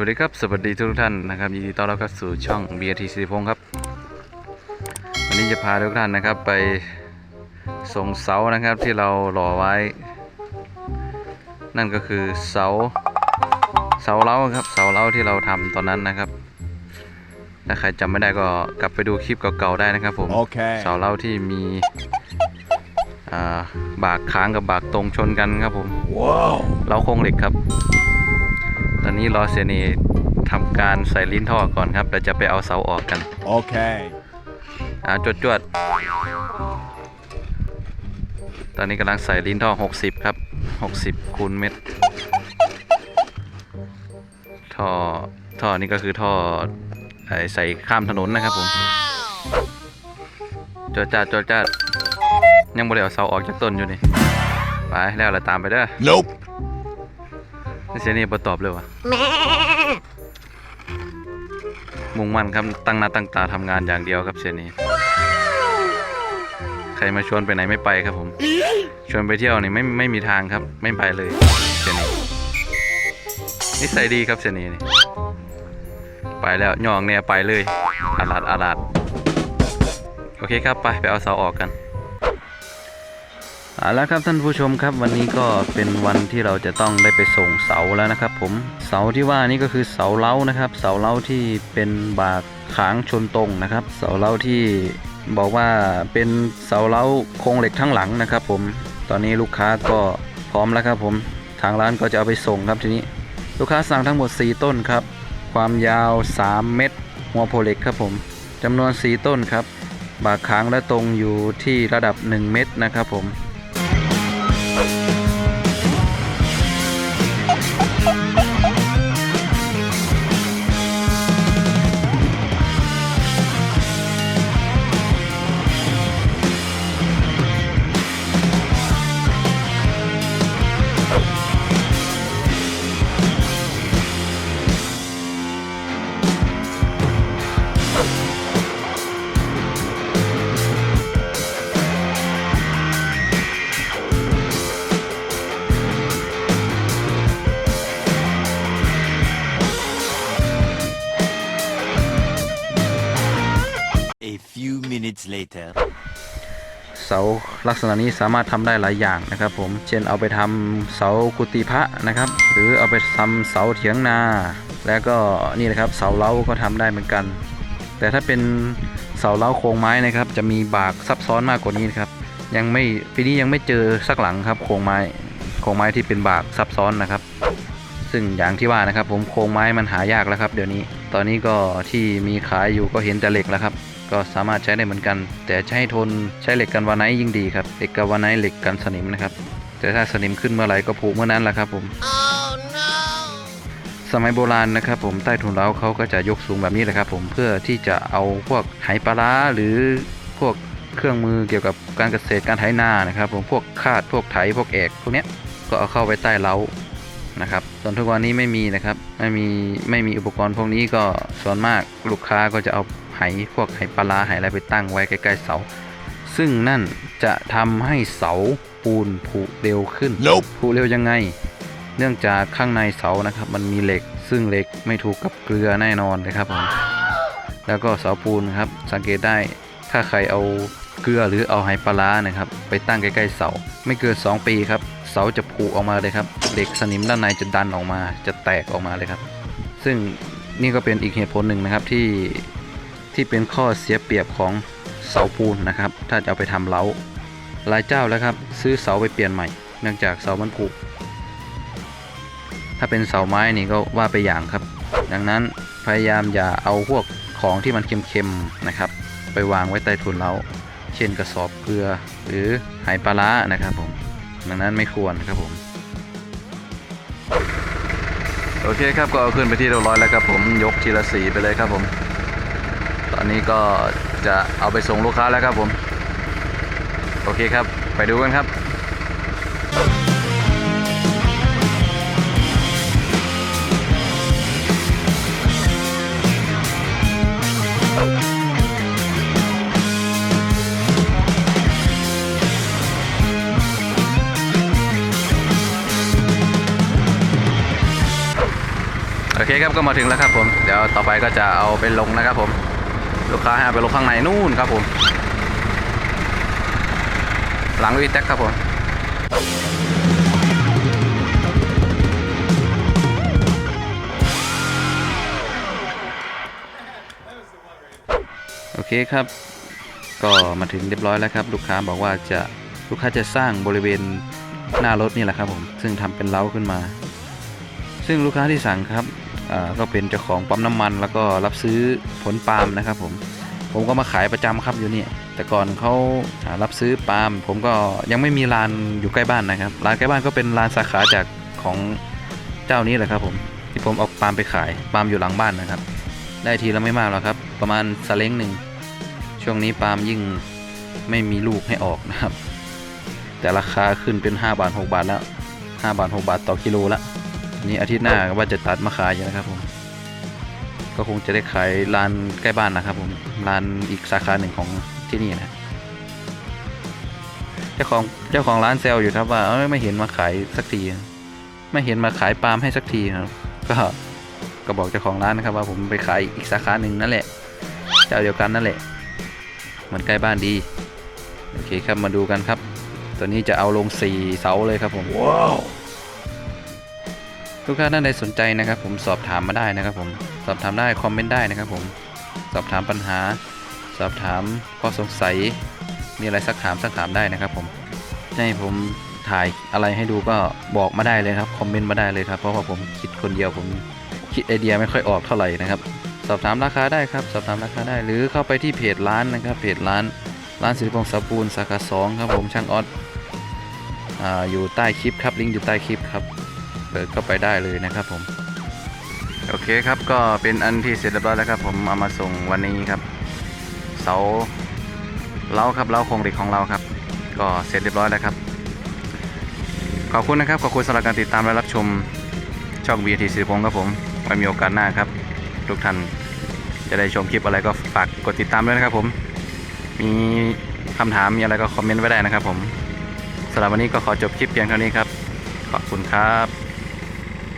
วัสดีครับ สวัสดีทุกท่านนะครับยินดีต้อนรับเข้าสู่ช่อง BRT สิริพงศ์ครับ วันนี้จะพาทุกท่านนะครับไปส่งเสานะครับที่เราหล่อไว้ นั่นก็คือเสาเสาเล้าครับเสาเล้าที่เราทำตอนนั้นนะครับถ้าใครจำไม่ได้ก็กลับไปดูคลิปเก่าๆได้นะครับผม Okay. เสาเล้าที่มีอ่าบากค้างกับบากตรงชนกันครับผม Whoa. เล้าโครงเหล็กครับ ตอนนี้รอเซนีทำการใส่ลิ้นท่อก่อนครับเราจะไปเอาเสาออกกัน Okay. อ่าจวดจวดตอนนี้กำลังใส่ลิ้นท่อ 60 ครับ 60คูณเม็ดท่อท่อนี้ก็คือท่อไอใส่ข้ามถนนนะครับผมจวดจ้าดจวดจ้าดยังบ่ได้เอาเสาออกจากต้นอยู่นี่ ไปแล้วเราตามไปเด้อ Nope. เสียนี่บ่ตอบเลยวะมุ่งมั่นครับตั้งหน้าตั้งตาทำงานอย่างเดียวครับเสียนี่ใครมาชวนไปไหนไม่ไปครับผม ชวนไปเที่ยวนี่ไม่ไม่มีทางครับ ไม่ไปเลยเสียนี่นิสัยดีครับเสียนี่นี่ไปแล้วย่องเนี่ยไปเลยอาลาดอาลาดโอเคครับไปไปเอาเสาออกกัน เอาละครับท่านผู้ชมครับวันนี้ก็เป็นวันที่เราจะต้องได้ไปส่งเสาแล้วนะครับ ผมเสาที่ว่านี่ก็คือเสาเล้านะครับ เสาเล้าที่เป็นบากขางชนตรงนะครับ เสาเล้าที่บอกว่าเป็นเสาเล้าโครงเหล็กทั้งหลังนะครับ ผมตอนนี้ลูกค้าก็พร้อมแล้วครับผมทางร้านก็จะเอาไปส่งครับทีนี้ ลูกค้าสั่งทั้งหมด 4 ต้นครับ ความยาว 3 เมตร หัวโพเล็กครับผมจำนวน 4 ต้นครับ บากค้างและตรงอยู่ที่ระดับ 1 เมตรนะครับผม Bye. Later. เสาลักษณะนี้สามารถทำได้หลายอย่างนะครับ ผม เช่นเอาไปทำเสากุฏิพระนะครับ หรือเอาไปทำเสาเถียงนา แล้วก็นี่นะครับเสาเล้าก็ทำได้เหมือนกัน แต่ถ้าเป็นเสาเล้าโครงไม้นะครับ จะมีบากซับซ้อนมากกว่านี้นครับ ยังไม่ปีนี้ยังไม่เจอสักหลังครับโครงไม้โครงไม้ที่เป็นบากซับซ้อนนะครับ ซึ่งอย่างที่ว่านะครับ ผมโครงไม้มันหายากแล้วครับ เดี๋ยวนี้ ตอนนี้ก็ที่มีขายอยู่ก็เห็นแต่เหล็กแล้วครับ ก็สามารถใช้ได้เหมือนกัน แต่จะให้ทนใช้เหล็กกันวาไนยิ่งดีครับเหล็กกันวาไนเหล็กกันสนิมนะครับแต่ถ้าสนิมขึ้นเมื่อไหร่ก็ผุเมื่อนั้นแหละครับผมสมัยโบราณนะครับผมใต้ถุนเล้าเขาก็จะยกสูงแบบนี้แหละครับผมเพื่อที่จะเอาพวกไหปลาร้าหรือพวกเครื่องมือเกี่ยวกับการเกษตรการไถนานะครับผมพวกคาดพวกไถพวกแอกพวกเนี้ยก็เอาเข้าไว้ใต้เล้านะครับส่วนทุกวันนี้ไม่มีนะครับไม่มีไม่มีอุปกรณ์พวกนี้ก็ส่วนมากลูกค้าก็จะเอา ไหพวกไหปลาร้าไหอะไรไปตั้งไว้ใกล้ๆเสา ซึ่งนั่นจะทำให้เสาปูนผุเร็วขึ้น Nope. ผุเร็วยังไง เนื่องจากข้างในเสานะครับ มันมีเหล็ก ซึ่งเหล็กไม่ถูกกับเกลือแน่นอนเลยครับผมแล้วก็เสาปูนครับสังเกตได้ถ้าใครเอาเกลือหรือเอาไหปลาร้านะครับ ไปตั้งใกล้ๆเสา ไม่เกิน2ปีครับ เสาจะผุออกมาเลยครับเหล็กสนิมด้านในจะดันออกมา จะแตกออกมาเลยครับ ซึ่งนี่ก็เป็นอีกเหตุผลหนึ่งนะครับที่ ที่เป็นข้อเสียเปรียบของเสาปูนนะครับ ถ้าจะเอาไปทำเล้าหลายเจ้าแล้วครับ ซื้อเสาไปเปลี่ยนใหม่ เนื่องจากเสามันผุถ้าเป็นเสาไม้นี่ก็ว่าไปอย่างครับ ดังนั้นพยายามอย่าเอาพวกของที่มันเค็มๆนะครับ ไปวางไว้ใต้ทุนเล้า เช่นกระสอบเกลือหรือไหปลาร้านะครับผม ดังนั้นไม่ควรครับผม โอเคครับก็เอาขึ้นไปที่เรียบร้อยแล้วครับผมยกทีละสีไปเลยครับผม อนนี้ก็จะเอาไปส่งลูกค้าแล้วครับผม โอเคครับ ไปดูกันครับโอเคครับก็มาถึงแล้วครับผม เดี๋ยวต่อไปก็จะเอาไปลงนะครับผม ลูกค้าให้ไปลงข้างในนู่นครับผม หลังวีแท็กครับผมโอเคครับ ก็มาถึงเรียบร้อยแล้วครับ ลูกค้าบอกว่าจะลูกค้าจะสร้างบริเวณหน้ารถนี่แหละครับผม ซึ่งทำเป็นเล้าขึ้นมา ซึ่งลูกค้าที่สั่งครับ ก็เป็นเจ้าของปั๊มน้ำมัน แล้วก็รับซื้อผลปาล์มนะครับผมผมก็มาขายประจำครับอยู่นี่แต่ก่อนเขารับซื้อปาล์มผมก็ยังไม่มีร้านอยู่ใกล้บ้านนะครับร้านใกล้บ้านก็เป็นร้านสาขาจากของเจ้านี้แหละครับผมที่ผมเอาปาล์มไปขายปาล์มอยู่หลังบ้านนะครับ ได้ทีละไม่มากหรอกครับ ประมาณสเล้งหนึ่งช่วงนี้ปาล์มยิ่งไม่มีลูกให้ออกนะครับ แต่ราคาขึ้นเป็น 5 บาท 6 บาทแล้ว 5 บาท 6 บาทต่อกิโลและ นี่อาทิตย์หน้าว่าจะตัดมาขายอยู่นะครับผมก็คงจะได้ขายร้านใกล้บ้านนะครับผมร้านอีกสาขาหนึ่งของที่นี่นะเจ้าของเจ้าของร้านเซลอยู่ครับว่าเอ้ยไม่เห็นมาขายสักที ไม่เห็นมาขายปาล์มให้สักทีครับก็ก็บอกเจ้าของร้านนะครับว่าผมไปขายอีกสาขาหนึ่งนั่นแหละเจ้าเดียวกันนั่นแหละ มันใกล้บ้านดีโอเคครับมาดูกันครับ ตัวนี้จะเอาลงสี่เสาเลยครับผม Wow. ลูกค้าท่านใดสนใจนะครับ ผมสอบถามมาได้นะครับ ผมสอบถามได้คอมเมนต์ได้นะครับ ผมสอบถามปัญหา สอบถามข้อสงสัย มีอะไรสักถามสักถามได้นะครับ ผมให้ผมถ่ายอะไรให้ดูก็บอกมาได้เลยครับคอมเมนต์มาได้เลยครับเพราะว่าผมคิดคนเดียวผมคิดไอเดียไม่ค่อยออกเท่าไหร่นะครับ สอบถามราคาได้ครับ สอบถามราคาได้ หรือเข้าไปที่เพจร้านนะครับ เพจร้านร้านสิริพงษ์สปูนสาขาสองครับผมช่างออสออยู่ใต้คลิปครับลิงก์อยู่ใต้คลิปครับ เปิดเข้าไปได้เลยนะครับผม โอเคครับก็เป็นอันที่เสร็จเรียบร้อยแล้วครับผมเอามาส่งวันนี้ครับ เสาเล้าครับเล้าโครงเหล็กของเราครับ ก็เสร็จเรียบร้อยแล้วครับ ขอบคุณนะครับขอบคุณสำหรับการติดตามและรับชมช่องวีทีสิริพงศ์ครับผมไว้มีโอกาสหน้าครับ ทุกท่านจะได้ชมคลิปอะไรก็ฝากกดติดตามด้วยนะครับผม มีคำถามมีอะไรก็คอมเมนต์ไว้ได้นะครับผมสำหรับวันนี้ก็ขอจบคลิปเพียงเท่านี้ครับ ขอบคุณครับ